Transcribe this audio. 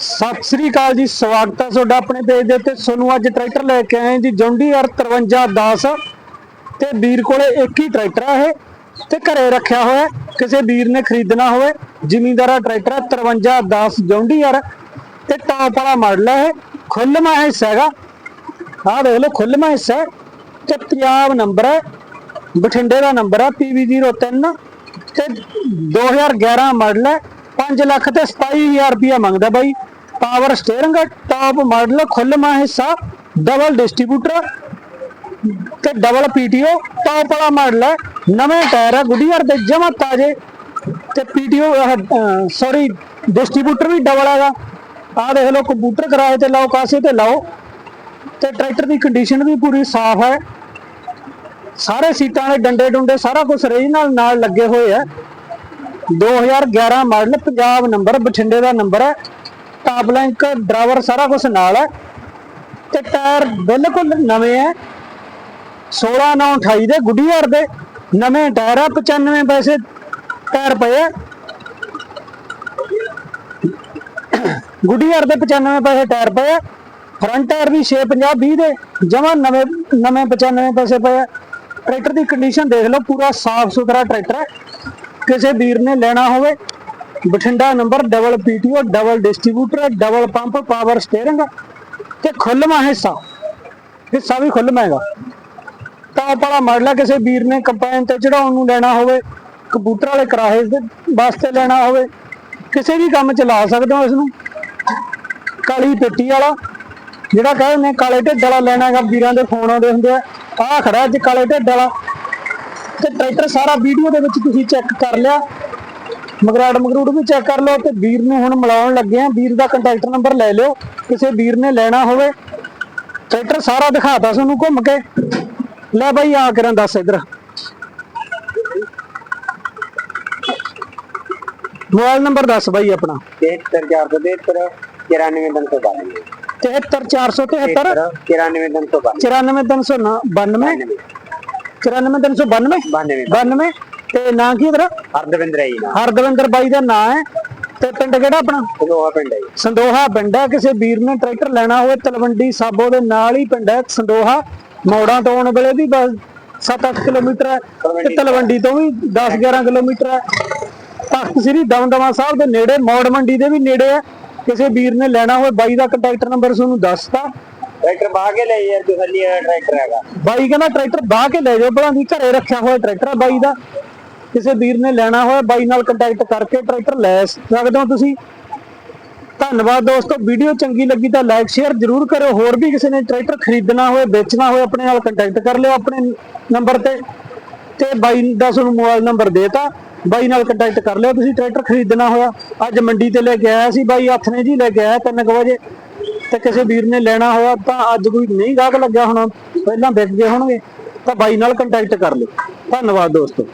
ਸਤਿ ਸ੍ਰੀ ਅਕਾਲ ਜੀ, ਸਵਾਗਤ ਹੈ ਤੁਹਾਡਾ ਆਪਣੇ ਪੇਜ ਦੇ ਉੱਤੇ। ਤੁਹਾਨੂੰ ਅੱਜ ਟਰੈਕਟਰ ਲੈ ਕੇ ਆਏ ਜੀ, ਜੌਂਡੀ ਆਰ 5310 ਤੇ ਵੀਰ ਕੋਲੇ ਇੱਕ ਹੀ ਟਰੈਕਟਰ ਆ ਇਹ ਤੇ ਘਰੇ ਰੱਖਿਆ ਹੋਇਆ ਕਿਸੇ ਵੀਰ ਨੇ ਖਰੀਦਣਾ ਹੋਵੇ, ਜ਼ਿਮੀਂਦਾਰਾ ਟਰੈਕਟਰ ਹੈ 5310 ਜੌਂਡੀ ਆਰ ਤੇ ਟਾਪ ਵਾਲਾ ਮਾਡਲ ਹੈ ਇਹ। ਖੁੱਲ੍ਹਵਾਂ ਹਿੱਸਾ ਹੈਗਾ। ਆਹ ਦੇਖ ਲਓ ਖੁੱਲਮਾ ਹਿੱਸਾ ਹੈ ਤੇ ਪੰਜਾਬ ਨੰਬਰ ਹੈ, ਬਠਿੰਡੇ ਦਾ ਨੰਬਰ ਹੈ PV03 ਤੇ 2011 ਮਾਡਲ ਹੈ 5 ਲੱਖ ਤੇ 27000 ਰੁਪਇਆ ਮੰਗਦਾ ਬਾਈ। ਪਾਵਰ ਸਟੀਅਰਿੰਗ ਟਾਪ ਮਾਡਲ ਖੁੱਲ੍ਹਵਾਂ ਹਿੱਸਾ ਡਬਲ ਡਿਸਟ੍ਰੀਬਿਊਟਰ ਤੇ ਡਬਲ ਪੀਟੀਓ ਟਾਪ ਵਾਲਾ ਮਾਡਲ ਹੈ, ਨਵੇਂ ਟਾਇਰ ਹੈ ਗੁੱਡੀਅਰ ਦੇ ਜਮਾ ਤਾਜੇ ਤੇ ਪੀਟੀਓ ਸੌਰੀ ਡਿਸਟ੍ਰੀਬਿਊਟਰ ਵੀ ਡਬਲ ਹੈਗਾ। ਆ ਦੇਖ ਲਓ ਕੰਪਿਊਟਰ ਕਿਰਾਏ ਤੇ ਲਾਓ, ਕਾਸੇ ਤੇ ਲਾਓ, ਤੇ ਟਰੈਕਟਰ ਦੀ ਕੰਡੀਸ਼ਨ ਵੀ ਪੂਰੀ ਸਾਫ਼ ਹੈ। ਸਾਰੇ ਸੀਟਾਂ ਵਾਲੇ ਡੰਡੇ ਡੁੰਡੇ ਸਾਰਾ ਕੁਝ ਰੀਜਨਲ ਨਾਲ ਲੱਗੇ ਹੋਏ ਆ 2011 ਮਾਡਲ ਪੰਜਾਬ ਨੰਬਰ ਬਠਿੰਡੇ ਦਾ ਨੰਬਰ ਹੈ। ਟਾਪ ਲਿੰਕ ਡਰਾਈਵਰ ਸਾਰਾ ਕੁਝ ਨਾਲ ਹੈ ਤੇ ਟਾਇਰ ਬਿਲਕੁਲ ਨਵੇਂ ਹੈ। 16 9 28 ਦੇ ਗੁੱਡੀਅਰ ਦੇ ਨਵੇਂ ਟਾਇਰ ਆ 95 ਪੈਸੇ ਟਾਇਰ ਪਏ ਆ। ਗੁੱਡੀਅਰ ਦੇ 95 ਪੈਸੇ ਟਾਇਰ ਪਏ ਆ। ਫਰੰਟ ਟਾਇਰ ਵੀ 650 20 ਦੇ, ਜਮਾ ਨਵੇਂ ਨਵੇਂ 95 ਪੈਸੇ ਪਏ ਆ। ਟਰੈਕਟਰ ਦੀ ਕੰਡੀਸ਼ਨ ਦੇਖ ਲਓ, ਪੂਰਾ ਸਾਫ਼ ਸੁਥਰਾ ਟਰੈਕਟਰ ਹੈ। ਕਿਸੇ ਵੀਰ ਨੇ ਲੈਣਾ ਹੋਵੇ Bathinda number double PTO double distributor double pump power steering ਤੇ ਖੁੱਲ੍ਹਵਾਂ ਹਿੱਸਾ। ਹਿੱਸਾ ਵੀ ਖੁੱਲ੍ਹਵਾਂ ਹੈਗਾ। ਟਾਪ ਵਾਲਾ ਮਾਡਲ ਕਿਸੇ ਵੀਰ ਨੇ ਕੰਪਾਈਨ ਤੇ ਚੜਾਉਣ ਨੂੰ ਲੈਣਾ ਹੋਵੇ ਕੰਪਿਊਟਰ ਵਾਲੇ ਕਰਾਹੇ ਦੇ ਵਾਸਤੇ ਲੈਣਾ ਹੋਵੇ, ਕਿਸੇ ਵੀ ਕੰਮ ਚ ਲਾ ਸਕਦੇ ਹੋ ਇਸ ਨੂੰ ਕਾਲੀ ਪੇਟੀ ਵਾਲਾ, ਜਿਹੜਾ ਕਹਿੰਦੇ ਨੇ ਕਾਲੇ ਢਿੱਡ ਵਾਲਾ ਲੈਣਾ ਹੈਗਾ, ਵੀਰਾਂ ਦੇ ਫੋਨ ਆਉਂਦੇ ਹੁੰਦੇ ਆ। ਆਹ ਖੜਾ ਅੱਜ ਕਾਲੇ ਢਿੱਡ ਵਾਲਾ। ਤੇ ਟਰੈਕਟਰ ਸਾਰਾ ਵੀਡੀਓ ਦੇ ਵਿੱਚ ਤੁਸੀਂ ਚੈੱਕ ਕਰ ਲਿਆ। ਮਗਰਾੜ ਮਗਰੂੜ ਵੀ ਚੈੱਕ ਕਰ ਲਓ ਤੇ ਵੀਰ ਨੂੰ ਹੁਣ ਮਿਲਾਉਣ ਲੱਗੇ ਆ ਵੀਰ ਦਾ ਕੰਟੈਕਟ ਨੰਬਰ ਲੈ ਲਿਓ। ਕਿਸੇ ਵੀਰ ਨੇ ਲੈਣਾ ਹੋਵੇ। ਟਰੈਕਟਰ ਸਾਰਾ ਦਿਖਾਤਾ ਤੁਹਾਨੂੰ ਘੁੰਮ ਕੇ। ਲੈ ਬਾਈ ਆ ਕਰਾਂ ਦੱਸ ਇਧਰ। ਮੋਬਾਈਲ ਨੰਬਰ ਦੱਸ ਬਾਈ ਆਪਣਾ। 73473 94392 73473 94392 94392 94392 92 ਤੇ ਨਾਂ ਕੀ ਇਧਰ ਹਰਦਵਿੰਦਰ ਨਾ। ਹਰਦਵਿੰਦਰ ਬਾਈ ਦਾ ਨਾਂ ਹੈ। ਤੇ ਪਿੰਡ ਕਿਹੜਾ ਆਪਣਾ? ਲੋਹਾ ਪਿੰਡ ਹੈ ਸੰਦੋਹਾ ਪਿੰਡ ਹੈ। ਕਿਸੇ ਵੀਰ ਨੇ ਟਰੈਕਟਰ ਲੈਣਾ ਹੋਵੇ ਤਲਵੰਡੀ ਸਾਬੋ ਦੇ ਨਾਲ ਹੀ ਪਿੰਡ ਹੈ ਸੰਦੋਹਾ। ਮੌੜਾਂ ਤੋਂ ਆਉਣ ਵੇਲੇ ਵੀ ਬਸ 7-8 ਕਿਲੋਮੀਟਰ ਹੈ। ਤੇ ਤਲਵੰਡੀ ਤੋਂ ਵੀ 10-11 ਕਿਲੋਮੀਟਰ ਹੈ। ਤਖਤ ਸ੍ਰੀ ਦਮਦਮਾ ਸਾਹਿਬ ਦੇ ਨੇੜੇ ਮੌੜ ਮੰਡੀ ਦੇ ਵੀ ਨੇੜੇ ਹੈ। ਕਿਸੇ ਵੀਰ ਨੇ ਲੈਣਾ ਹੋਵੇ ਬਾਈ ਦਾ ਕੰਟੈਕਟ ਨੰਬਰ ਤੁਹਾਨੂੰ ਦੱਸਤਾ। ਟਰੈਕਟਰ ਬਾਹ ਕੇ ਲੈ ਯਾਰ ਤਸੱਲੀ ਵਾਲਾ ਟਰੈਕਟਰ ਹੈਗਾ। ਬਾਈ ਕਹਿੰਦਾ ਟਰੈਕਟਰ ਬਾਹ ਕੇ ਲੈ ਜਾਓ ਭਲਾ ਦੀ ਘਰੇ ਰੱਖਿਆ ਹੋਇਆ ਟਰੈਕਟਰ ਹੈ ਬਾਈ ਦਾ। ਕਿਸੇ ਵੀਰ ਨੇ ਲੈਣਾ ਹੋਇਆ, ਬਾਈ ਨਾਲ ਕੰਟੈਕਟ ਕਰਕੇ ਟਰੈਕਟਰ ਲੈ ਸਕਦੇ ਹੋ ਤੁਸੀਂ। ਧੰਨਵਾਦ ਦੋਸਤੋ ਵੀਡੀਓ ਚੰਗੀ ਲੱਗੀ ਤਾਂ ਲਾਈਕ ਸ਼ੇਅਰ ਜਰੂਰ ਕਰਿਓ। ਹੋਰ ਵੀ ਕਿਸੇ ਨੇ ਟਰੈਕਟਰ ਖਰੀਦਣਾ ਹੋਵੇ ਵੇਚਣਾ ਹੋਵੇ ਆਪਣੇ ਨਾਲ ਕੰਟੈਕਟ ਕਰ ਲਿਓ ਆਪਣੇ ਨੰਬਰ ਤੇ। ਤੇ ਬਾਈ ਦਾ ਤੁਹਾਨੂੰ ਮੋਬਾਈਲ ਨੰਬਰ ਦੇਤਾ ਬਾਈ ਨਾਲ ਕੰਟੈਕਟ ਕਰ ਲਿਓ, ਤੁਸੀਂ ਟਰੈਕਟਰ ਖਰੀਦਣਾ ਹੋਇਆ। ਅੱਜ ਮੰਡੀ ਤੇ ਲੈ ਕੇ ਆਇਆ ਸੀ ਬਾਈ, ਹੱਥ ਨੇ ਜੀ ਲੈ ਕੇ ਆਇਆ 3 ਵਜੇ। ਤੇ ਕਿਸੇ ਵੀਰ ਨੇ ਲੈਣਾ ਹੋਇਆ ਤਾਂ ਅੱਜ ਕੋਈ ਨਹੀਂ ਗਾਹਕ ਲੱਗਿਆ ਹੋਣਾ, ਪਹਿਲਾਂ ਵਿਕ ਗਏ ਹੋਣਗੇ। ਤਾਂ ਬਾਈ ਨਾਲ ਕੰਟੈਕਟ ਕਰ ਲਿਓ। ਧੰਨਵਾਦ ਦੋਸਤੋ।